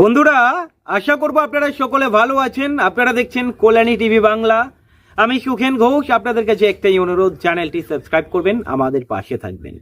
বন্ধুরা, আশা করব আপনারা সকলে ভালো আছেন। আপনারা দেখছেন কল্যাণী টিভি বাংলা। আমি সুখেন ঘোষ, আপনাদের কাছে একটাই অনুরোধ, চ্যানেলটি সাবস্ক্রাইব করবেন, আমাদের পাশে থাকবেন।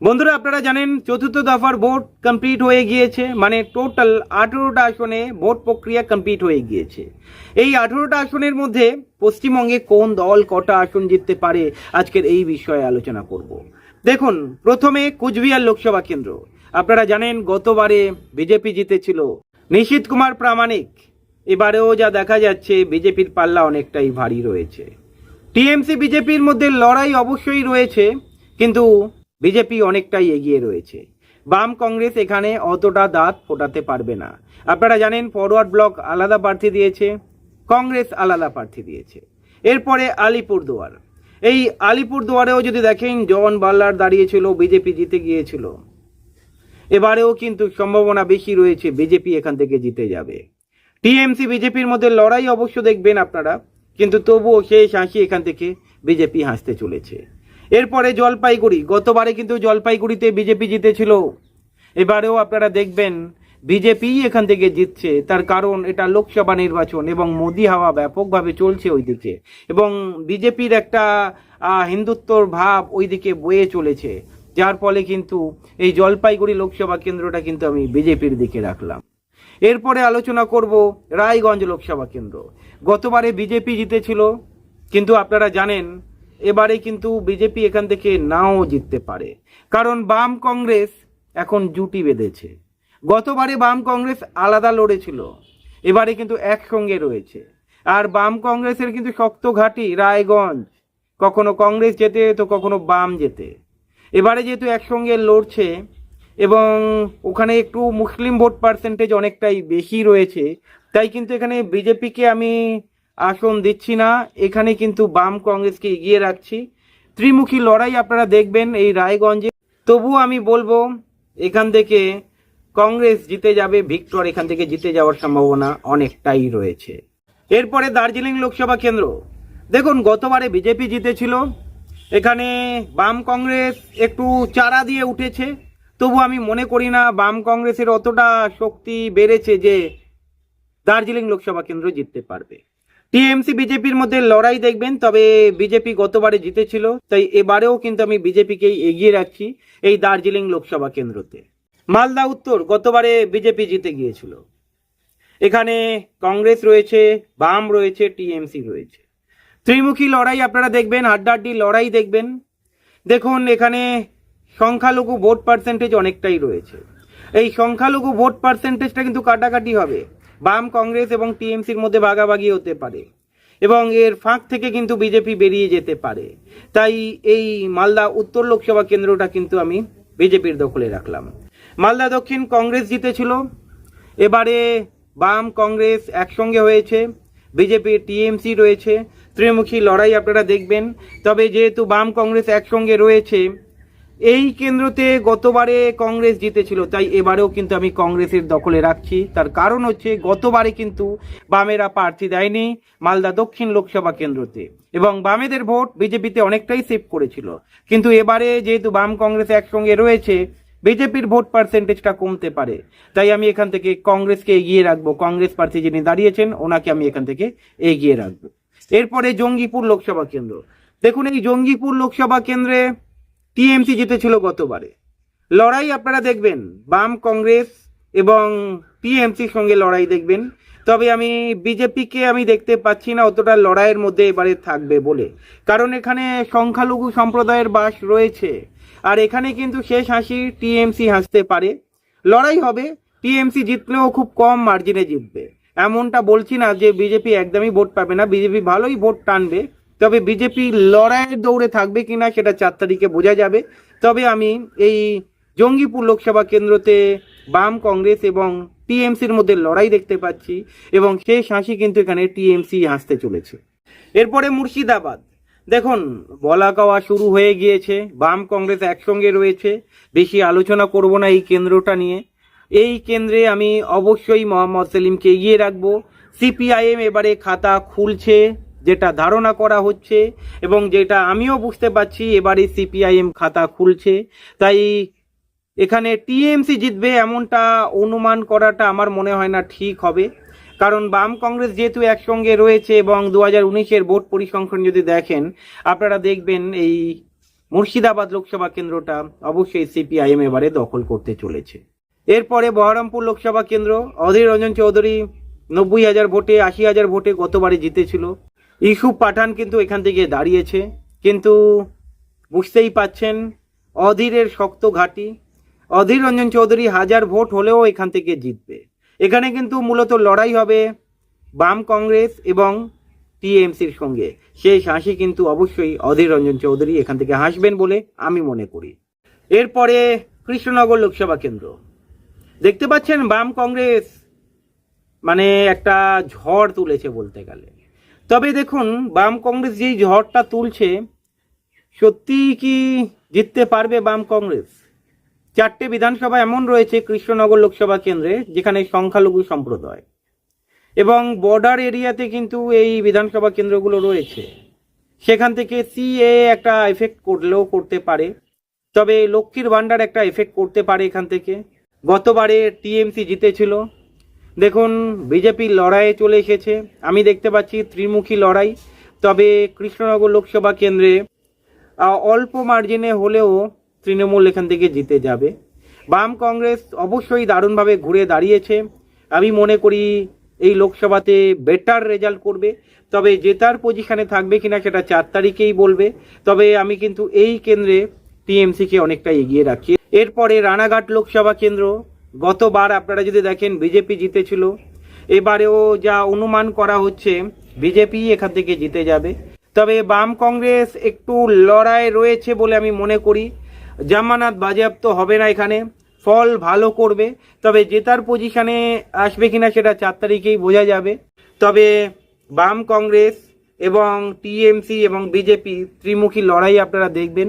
বন্ধুরা, আপনারা জানেন, চতুর্থ দফার ভোট কমপ্লিট হয়ে গিয়েছে মানে টোটাল আঠেরোটা আসনে ভোট প্রক্রিয়া কমপ্লিট হয়ে গিয়েছে। এই আঠেরোটা আসনের মধ্যে পশ্চিমবঙ্গে কোন দল কটা আসন জিততে পারে, আজকের এই বিষয়ে আলোচনা করব। দেখুন, প্রথমে কুচবিহার লোকসভা কেন্দ্র। আপনারা জানেন, গতবারে বিজেপি জিতেছিল। নিশীত কুমার প্রামাণিক, এবারেও যা দেখা যাচ্ছে, বিজেপির পাল্লা অনেকটাই ভারী রয়েছে। টিএমসি বিজেপির মধ্যে লড়াই অবশ্যই রয়েছে, কিন্তু বিজেপি অনেকটাই এগিয়ে রয়েছে। বাম কংগ্রেস এখানে অতটা দাঁত ফোটাতে পারবে না। আপনারা জানেন, ফরওয়ার্ড ব্লক আলাদা প্রার্থী দিয়েছে, কংগ্রেস আলাদা প্রার্থী দিয়েছে। এরপরে আলিপুরদুয়ার। এই আলিপুরদুয়ারেও যদি দেখেন জন বাল্লার দাঁড়িয়েছিল বিজেপি জিতে গিয়েছিল। এবারেও কিন্তু সম্ভাবনা বেশি রয়েছে, বিজেপি এখান থেকে জিতে যাবে। টিএমসি, বিজেপির মধ্যে লড়াই অবশ্য দেখবেন আপনারা, কিন্তু তবুও শেষ হাসি এখান থেকে বিজেপি হাসতে চলেছে। এরপরে জলপাইগুড়ি, গতবারে কিন্তু জলপাইগুড়িতে বিজেপি জিতেছিল। এবারেও আপনারা দেখবেন বিজেপি এখান থেকে জিতছে, তার কারণ এটা লোকসভা নির্বাচন এবং মোদি হাওয়া ব্যাপকভাবে চলছে ওইদিকে এবং বিজেপির একটা হিন্দুত্বর ভাব ওইদিকে বয়ে চলেছে। যার ফলে কিন্তু এই জলপাইগুড়ি লোকসভা কেন্দ্রটা কিন্তু আমি বিজেপির দিকে রাখলাম। এরপরে আলোচনা করব রায়গঞ্জ লোকসভা কেন্দ্র। গতবারে বিজেপি জিতেছিল, কিন্তু আপনারা জানেন, এবারে কিন্তু বিজেপি এখান থেকে নাও জিততে পারে। কারণ বাম কংগ্রেস এখন জুটি বেঁধেছে। গতবারে বাম কংগ্রেস আলাদা লড়েছিল, এবারে কিন্তু একসঙ্গে রয়েছে। আর বাম কংগ্রেসের কিন্তু শক্ত ঘাঁটি রায়গঞ্জ। কখনো কংগ্রেস যেতে তো কখনো বাম যেতে এবারে যেহেতু একসঙ্গে লড়ছে এবং ওখানে একটু মুসলিম ভোট পার্সেন্টেজ অনেকটাই বেশি রয়েছে, তাই কিন্তু এখানে বিজেপিকে আমি আসন দিচ্ছি না। এখানে কিন্তু বাম কংগ্রেসকে এগিয়ে রাখছি। ত্রিমুখী লড়াই আপনারা দেখবেন এই রায়গঞ্জে। তবু আমি বলব, এখান থেকে কংগ্রেস জিতে যাবে, ভিক্টর এখান থেকে জিতে যাওয়ার সম্ভাবনা অনেকটাই রয়েছে। এরপরে দার্জিলিং লোকসভা কেন্দ্র। দেখুন, গতবারে বিজেপি জিতেছিল এখানে বাম কংগ্রেস একটু চারা দিয়ে উঠেছে। তবু আমি মনে করি না বাম কংগ্রেসের অতটা শক্তি বেড়েছে যে দার্জিলিং লোকসভা কেন্দ্র জিততে পারবে। টিএমসি, বিজেপির মধ্যে লড়াই দেখবেন, তবে বিজেপি গতবারে জিতেছিল, তাই এবারেও কিন্তু আমি বিজেপিকেই এগিয়ে রাখছি এই দার্জিলিং লোকসভা কেন্দ্রতে। মালদা, উত্তর, গতবারে বিজেপি জিতে গিয়েছিল। এখানে কংগ্রেস রয়েছে, বাম রয়েছে, টিএমসি রয়েছে। ত্রিমুখী লড়াই আপনারা দেখবেন হাড্ডাহাড্ডি লড়াই দেখবেন। দেখুন, এখানে সংখ্যালঘু ভোট পার্সেন্টেজ অনেকটাই রয়েছে। এই সংখ্যালঘু ভোট পার্সেন্টেজটা কিন্তু কাটাকাটি হবে। বাম কংগ্রেস এবং টিএমসির মধ্যে ভাগাভাগি হতে পারে এবং এর ফাঁক থেকে কিন্তু বিজেপি বেরিয়ে যেতে পারে। তাই এই মালদা উত্তর লোকসভা কেন্দ্রটা কিন্তু আমি বিজেপির দখলে রাখলাম। মালদা দক্ষিণ কংগ্রেস জিতেছিল। এবারে বাম কংগ্রেস একসঙ্গে হয়েছে। বিজেপি, টিএমসি রয়েছে ত্রিমুখী লড়াই আপনারা দেখবেন। তবে যেহেতু বাম কংগ্রেস একসঙ্গে রয়েছে, এই কেন্দ্রতে গতবারে কংগ্রেস জিতেছিল, তাই এবারেও কিন্তু আমি কংগ্রেসের দখলে রাখছি। তার কারণ হচ্ছে, গতবারে কিন্তু বামেরা প্রার্থী দেয়নি মালদা দক্ষিণ লোকসভা কেন্দ্রতে। এবং বামেদের ভোট বিজেপিতে অনেকটাই সেভ করেছিল। কিন্তু এবারে যেহেতু বাম কংগ্রেস একসঙ্গে রয়েছে বিজেপির ভোট পার্সেন্টেজটা কমতে পারে। তাই আমি এখান থেকে কংগ্রেসকে এগিয়ে রাখব। কংগ্রেস প্রার্থী যিনি দাঁড়িয়েছেন, ওনাকে আমি এখান থেকে এগিয়ে রাখব। এরপরে জঙ্গিপুর লোকসভা কেন্দ্র। দেখুন, এই জঙ্গিপুর লোকসভা কেন্দ্রে টিএমসি জিতেছিল গতবারে। লড়াই আপনারা দেখবেন। বাম কংগ্রেস এবং টিএমসির সঙ্গে লড়াই দেখবেন। তবে আমি বিজেপিকে আমি দেখতে পাচ্ছি না, অতটা লড়াইয়ের মধ্যে এবারে থাকবে বলে। কারণ এখানে সংখ্যালঘু সম্প্রদায়ের বাস রয়েছে। আর এখানে কিন্তু শেষ হাসি টিএমসি হাসতে পারে। লড়াই হবে টিএমসি জিতলেও খুব কম মার্জিনে জিতবে। এমনটা বলছি না যে বিজেপি একদমই ভোট পাবে না। বিজেপি ভালোই ভোট টানবে। তবে বিজেপি লড়াইয়ের দৌড়ে থাকবে কিনা সেটা চার তারিখে বোঝা যাবে। তবে আমি এই জঙ্গিপুর লোকসভা কেন্দ্রতে বাম কংগ্রেস এবং টিএমসির মধ্যে লড়াই দেখতে পাচ্ছি এবং শেষ হাসি কিন্তু এখানে টিএমসি হাসতে চলেছে। এরপরে মুর্শিদাবাদ। দেখুন, বলা কওয়া শুরু হয়ে গিয়েছে, বাম কংগ্রেস একসঙ্গে রয়েছে, বেশি আলোচনা করব না এই কেন্দ্রটা নিয়ে। এই কেন্দ্রে আমি অবশ্যই মোহাম্মদ সেলিমকে এগিয়ে রাখব। সিপিআইএম এবারে খাতা খুলছে, যেটা ধারণা করা হচ্ছে এবং যেটা আমিও বুঝতে পারছি, এবারে সিপিআইএম খাতা খুলছে। তাই এখানে টিএমসি জিতবে এমনটা অনুমান করাটা আমার মনে হয় না ঠিক হবে। কারণ বাম কংগ্রেস যেহেতু একসঙ্গে রয়েছে এবং দু হাজার উনিশের ভোট পরিসংখ্যান যদি দেখেন, আপনারা দেখবেন এই মুর্শিদাবাদ লোকসভা কেন্দ্রটা অবশ্যই সিপিআইএম এবারে দখল করতে চলেছে। এরপরে বহরমপুর লোকসভা কেন্দ্র, অধীর রঞ্জন চৌধুরী নব্বই হাজার ভোটে, আশি হাজার ভোটে গতবারে জিতেছিল। ইসুফ পাঠান কিন্তু এখান থেকে দাঁড়িয়েছে। কিন্তু বুঝতেই পাচ্ছেন, অধীরের শক্ত ঘাঁটি অধীর রঞ্জন চৌধুরী হাজার ভোট হলেও এখান থেকে জিতবে। এখানে কিন্তু মূলত লড়াই হবে বাম কংগ্রেস এবং টিএমসির সঙ্গে। সেই হাসি কিন্তু অবশ্যই অধীর রঞ্জন চৌধুরী এখান থেকে হাসবেন বলে আমি মনে করি। এরপরে কৃষ্ণনগর লোকসভা কেন্দ্র। দেখতে পাচ্ছেন বাম কংগ্রেস মানে একটা ঝড় তুলেছে বলতে গেলে। তবে দেখুন, বাম কংগ্রেস যেই ঝড়টা তুলছে সত্যি কি জিততে পারবে বাম কংগ্রেস? চারটে বিধানসভা এমন রয়েছে কৃষ্ণনগর লোকসভা কেন্দ্রে যেখানে সংখ্যালঘু সম্প্রদায়। এবং বর্ডার এরিয়াতে কিন্তু এই বিধানসভা কেন্দ্রগুলো রয়েছে। সেখান থেকে সিএ একটা এফেক্ট করলেও করতে পারে। তবে লক্ষ্মীর ভাণ্ডার একটা এফেক্ট করতে পারে এখান থেকে। গতবারে টিএমসি জিতেছিল। দেখুন বিজেপির লড়াইয়ে চলে এসেছে। আমি দেখতে পাচ্ছি ত্রিমুখী লড়াই। তবে কৃষ্ণনগর লোকসভা কেন্দ্রে অল্প মার্জিনে হলেও তৃণমূল এখান থেকে জিতে যাবে। বাম কংগ্রেস অবশ্যই দারুণভাবে ঘুরে দাঁড়িয়েছে। আমি মনে করি এই লোকসভাতে বেটার রেজাল্ট করবে। তবে জেতার পজিশানে থাকবে কিনা সেটা চার তারিখেই বলবে। তবে আমি কিন্তু এই কেন্দ্রে টিএমসিকে অনেকটা এগিয়ে রাখছি। এরপরে রানাঘাট লোকসভা কেন্দ্র। গতবার আপনারা যদি দেখেন বিজেপি জিতেছিল। এবারেও যা অনুমান করা হচ্ছে, বিজেপি এখান থেকে জিতে যাবে। তবে বাম কংগ্রেস একটু লড়াই রয়েছে বলে আমি মনে করি। জামানাত বাজেয়াপ্ত হবে না এখানে, ফল ভালো করবে, তবে জেতার পজিশানে আসবে কিনা সেটা চার তারিখেই বোঝা যাবে। তবে বাম কংগ্রেস এবং টিএমসি এবং বিজেপি ত্রিমুখী লড়াই আপনারা দেখবেন,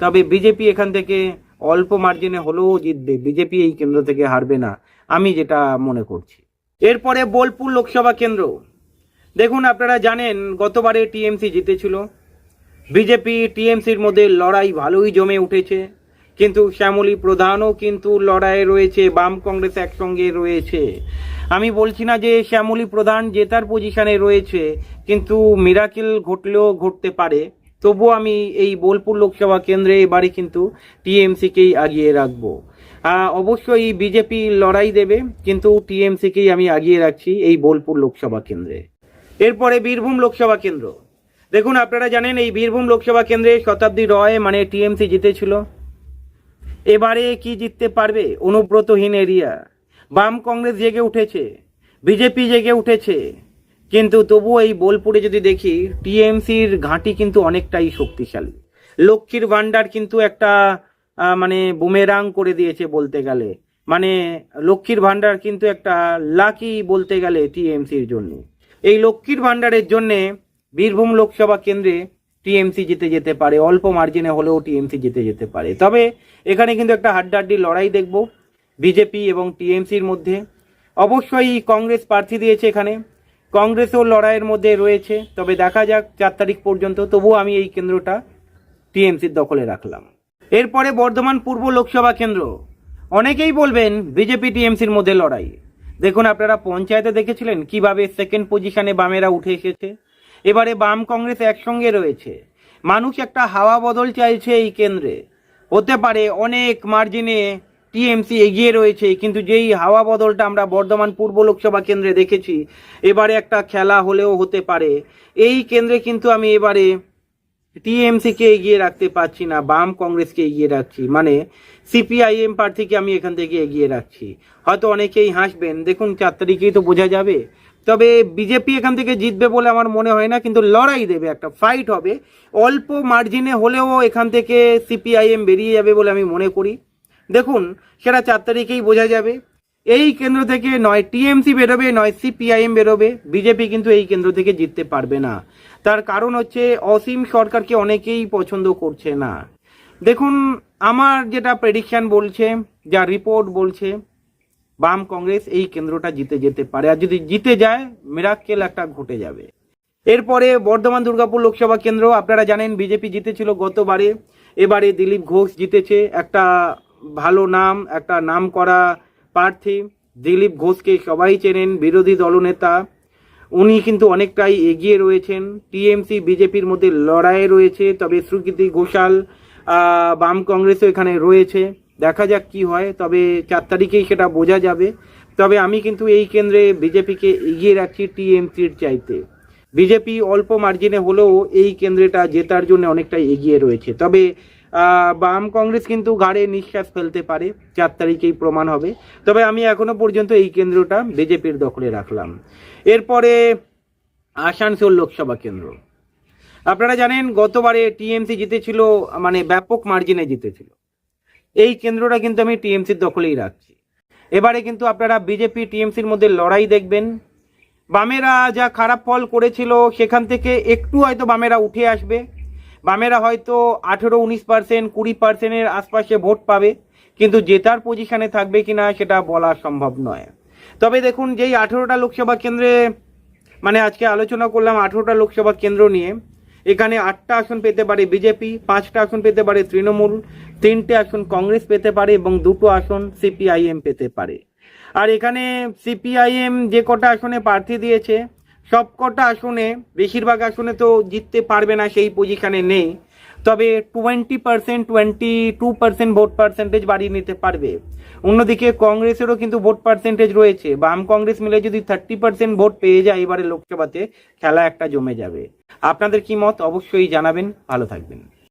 তবে বিজেপি এখান থেকে অল্প মার্জিনে হলেও জিতবে, বিজেপি এই কেন্দ্র থেকে হারবে না, আমি যেটা মনে করছি। এরপরে বোলপুর লোকসভা কেন্দ্র। দেখুন, আপনারা জানেন গতবারে টিএমসি জিতেছিল বিজেপি, টিএমসির মধ্যে লড়াই ভালোই জমে উঠেছে। কিন্তু শ্যামলী প্রধানও কিন্তু লড়াইয়ে রয়েছে, বাম কংগ্রেস একসঙ্গে রয়েছে। আমি বলছি না যে শ্যামলী প্রধান জেতার পজিশনে রয়েছে, কিন্তু মিরাকেল ঘটলেও ঘটতে পারে। তবুও আমি এই বোলপুর লোকসভা কেন্দ্রে এবারে কিন্তু টিএমসিকেই আগিয়ে রাখব। অবশ্যই বিজেপি লড়াই দেবে, কিন্তু টিএমসিকেই আমি আগিয়ে রাখছি এই বোলপুর লোকসভা কেন্দ্রে। এরপরে বীরভূম লোকসভা কেন্দ্র। দেখুন, আপনারা জানেন এই বীরভূম লোকসভা কেন্দ্রে শতাব্দী রয় মানে টিএমসি জিতেছিল। এবারে কি জিততে পারবে? অনুব্রতহীন এরিয়া। বাম কংগ্রেস জেগে উঠেছে, বিজেপি জেগে উঠেছে। কিন্তু তবুও এই বোলপুরে যদি দেখি, টিএমসির ঘাঁটি কিন্তু অনেকটাই শক্তিশালী। লক্ষ্মীর ভাণ্ডার কিন্তু একটা মানে বুমেরাং করে দিয়েছে বলতে গেলে। মানে লক্ষ্মীর ভাণ্ডার কিন্তু একটা লাকি বলতে গেলে টিএমসির জন্য। এই লক্ষ্মীর ভাণ্ডারের জন্যে বীরভূম লোকসভা কেন্দ্রে টিএমসি জিতে যেতে পারে, অল্প মার্জিনে হলেও টিএমসি জিতে যেতে পারে। তবে এখানে কিন্তু একটা হাড্ডাহাড্ডি লড়াই দেখব। বিজেপি এবং টিএমসির মধ্যে অবশ্যই কংগ্রেস প্রার্থী দিয়েছে এখানে। কংগ্রেসও লড়াইয়ের মধ্যে রয়েছে। তবে দেখা যাক, চার তারিখ পর্যন্ত তবুও আমি এই কেন্দ্রটা টিএমসির দখলে রাখলাম। এরপরে বর্ধমান পূর্ব লোকসভা কেন্দ্র। অনেকেই বলবেন বিজেপি টিএমসির মধ্যে লড়াই। দেখুন, আপনারা পঞ্চায়েতে দেখেছিলেন কীভাবে সেকেন্ড পজিশনে বামেরা উঠে এসেছে। এবারে বাম কংগ্রেস একসঙ্গে রয়েছে। মানুষ একটা হাওয়া বদল চাইছে এই কেন্দ্রে। হতে পারে অনেক মার্জিনে টিএমসি এগিয়ে রয়েছে, কিন্তু যেই হাওয়া বদলটা আমরা বর্ধমান পূর্ব লোকসভা কেন্দ্রে দেখেছি, এবারে একটা খেলা হলেও হতে পারে। এই কেন্দ্রে কিন্তু আমি এবারে টিএমসিকে এগিয়ে রাখতে পারছি না, বাম কংগ্রেসকে এগিয়ে রাখছি। মানে সিপিআইএম প্রার্থীকে আমি এখান থেকে এগিয়ে রাখছি। হয়তো অনেকেই হাসবেন, দেখুন চার তারিখেই তো বোঝা যাবে। তবে বিজেপি এখান থেকে জিতবে বলে আমার মনে হয় না, কিন্তু লড়াই দেবে একটা ফাইট হবে। অল্প মার্জিনে হলেও এখান থেকে সিপিআইএম বেরিয়ে যাবে বলে আমি মনে করি। দেখুন, সেটা চার তারিখেই বোঝা যাবে। এই কেন্দ্র থেকে নয় টিএমসি বেরোবে, নয় সিপিআইএম বেরোবে। বিজেপি কিন্তু এই কেন্দ্র থেকে জিততে পারবে না। তার কারণ হচ্ছে অসীম সরকারকে অনেকেই পছন্দ করছে না। দেখুন, আমার যেটা প্রেডিকশন বলছে, যা রিপোর্ট বলছে বাম কংগ্রেস এই কেন্দ্রটা জিতে যেতে পারে। আর যদি জিতে যায় মিরাক্কেল একটা ঘটে যাবে। এরপরে বর্ধমান দুর্গাপুর লোকসভা কেন্দ্র, আপনারা জানেন বিজেপি জিতেছিল গতবারে। এবারে দিলীপ ঘোষ জিতেছে। একটা ভালো নাম, একটা নাম করা প্রার্থী দিলীপ ঘোষকে সবাই চেনেন, বিরোধী দলনেতা। উনি কিন্তু অনেকটাই এগিয়ে রয়েছেন। টিএমসি, বিজেপির মধ্যে লড়াইয়ে রয়েছে। তবে সুকৃতি ঘোষাল বাম কংগ্রেসও এখানে রয়েছে। দেখা যাক কি হয়, তবে চার তারিখেই সেটা বোঝা যাবে। তবে আমি কিন্তু এই কেন্দ্রে বিজেপিকে এগিয়ে রাখছি টিএমসির চাইতে। বিজেপি অল্প মার্জিনে হলেও এই কেন্দ্রটা জেতার জন্য অনেকটাই এগিয়ে রয়েছে। তবে বাম কংগ্রেস কিন্তু ঘাড়ে নিঃশ্বাস ফেলতে পারে, চার তারিখেই প্রমাণ হবে। তবে আমি এখনও পর্যন্ত এই কেন্দ্রটা বিজেপির দখলে রাখলাম। এরপরে, আসানসোল লোকসভা কেন্দ্র। আপনারা জানেন, গতবারে টিএমসি জিতেছিল মানে ব্যাপক মার্জিনে জিতেছিল। এই কেন্দ্রটা কিন্তু আমি টিএমসির দখলেই রাখছি। এবারে কিন্তু আপনারা বিজেপি, টিএমসির মধ্যে লড়াই দেখবেন। বামেরা যা খারাপ ফল করেছিল, সেখান থেকে একটু হয়তো বামেরা উঠে আসবে। বামেরা হয়তো আঠেরো, উনিশ পার্সেন্ট, কুড়ি পার্সেন্টের আশপাশে ভোট পাবে। কিন্তু জেতার পজিশনে থাকবে কি না সেটা বলা সম্ভব নয়। তবে দেখুন, যেই আঠেরোটা লোকসভা কেন্দ্রে মানে আজকে আলোচনা করলাম আঠেরোটা লোকসভা কেন্দ্র নিয়ে এখানে আটটা আসন পেতে পারে বিজেপি পাঁচটা আসন পেতে পারে তৃণমূল, তিনটে আসন কংগ্রেস পেতে পারে এবং দুটো আসন সিপিআইএম পেতে পারে। আর এখানে সিপিআইএম যে কটা আসনে প্রার্থী দিয়েছে সব কটা আসনে, বেশিরভাগ আসনে তো জিততে পারবে না, সেই পজিশানে নেই। তবে twenty percent twenty two percent vote percentage বাড়িয়ে নিতে পারবে। অন্যদিকে কংগ্রেসেরও কিন্তু ভোট পার্সেন্টেজ রয়েছে। বাম কংগ্রেস মিলে যদি থার্টি পার্সেন্ট ভোট পেয়ে যায় এবারে লোকসভাতে, খেলা একটা জমে যাবে। আপনাদের কি মত? অবশ্যই জানাবেন। ভালো থাকবেন।